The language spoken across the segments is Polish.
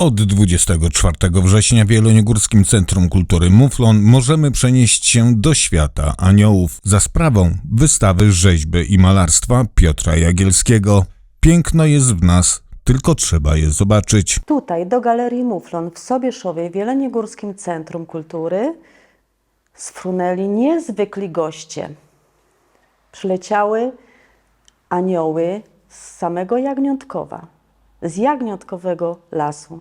Od 24 września w Jeleniogórskim Centrum Kultury Muflon możemy przenieść się do świata aniołów za sprawą wystawy rzeźby i malarstwa Piotra Jagielskiego. Piękno jest w nas, tylko trzeba je zobaczyć. Tutaj do Galerii Muflon w Sobieszowie w Jeleniogórskim Centrum Kultury sfrunęli niezwykli goście. Przyleciały anioły z samego Jagniątkowa, z Jagniątkowego Lasu.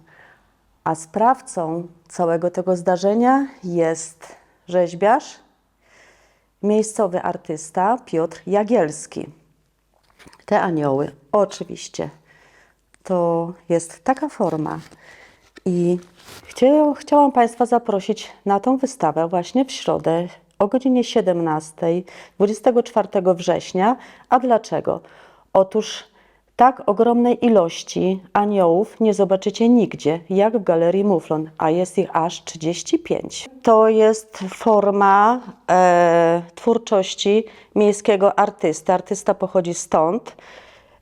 A sprawcą całego tego zdarzenia jest rzeźbiarz, miejscowy artysta Piotr Jagielski. Te anioły oczywiście to jest taka forma. I chcia- chciałam Państwa zaprosić na tą wystawę właśnie w środę o godzinie 17, 24 września. A dlaczego? Otóż tak ogromnej ilości aniołów nie zobaczycie nigdzie, jak w Galerii Muflon, a jest ich aż 35. To jest forma e, twórczości miejskiego artysty. Artysta pochodzi stąd.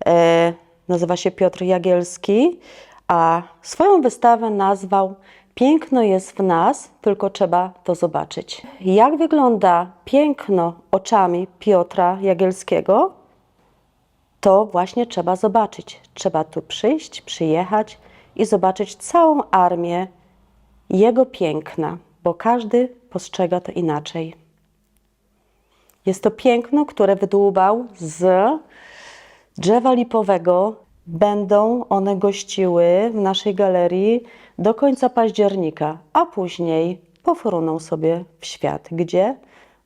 E, nazywa się Piotr Jagielski, a swoją wystawę nazwał Piękno jest w nas, tylko trzeba to zobaczyć. Jak wygląda piękno oczami Piotra Jagielskiego? To właśnie trzeba zobaczyć. Trzeba tu przyjść, przyjechać i zobaczyć całą armię jego piękna, bo każdy postrzega to inaczej. Jest to piękno, które wydłubał z drzewa lipowego. Będą one gościły w naszej galerii do końca października, a później pofruną sobie w świat, gdzie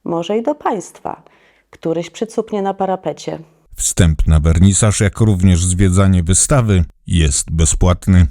może i do Państwa. Któryś przycupnie na parapecie. Wstęp na wernisaż, jak również zwiedzanie wystawy jest bezpłatny.